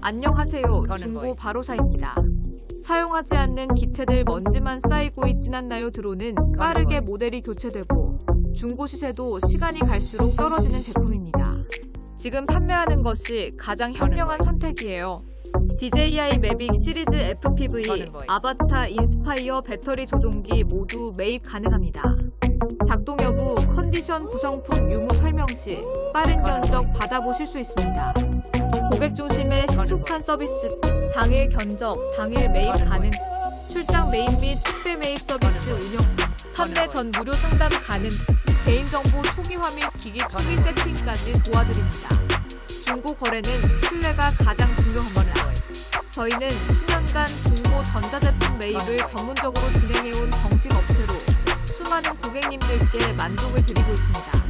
안녕하세요. 중고 바로사입니다. 사용하지 않는 기체들 먼지만 쌓이고 있진 않나요? 드론은 빠르게 모델이 교체되고 중고 시세도 시간이 갈수록 떨어지는 제품입니다. 지금 판매하는 것이 가장 현명한 선택이에요. DJI 매빅 시리즈 FPV, 아바타, 인스파이어 배터리 조종기 모두 매입 가능합니다. 작동 여부, 컨디션 구성품 유무 설명 시 빠른 견적 받아보실 수 있습니다. 고객 중 신속한 서비스, 당일 견적, 당일 매입 가능, 출장 매입 및 택배 매입 서비스 운영, 판매 전 무료 상담 가능, 개인정보 초기화 및 기기 초기 세팅까지 도와드립니다. 중고 거래는 신뢰가 가장 중요합니다. 저희는 수년간 중고 전자제품 매입을 전문적으로 진행해온 정식 업체로 수많은 고객님들께 만족을 드리고 있습니다.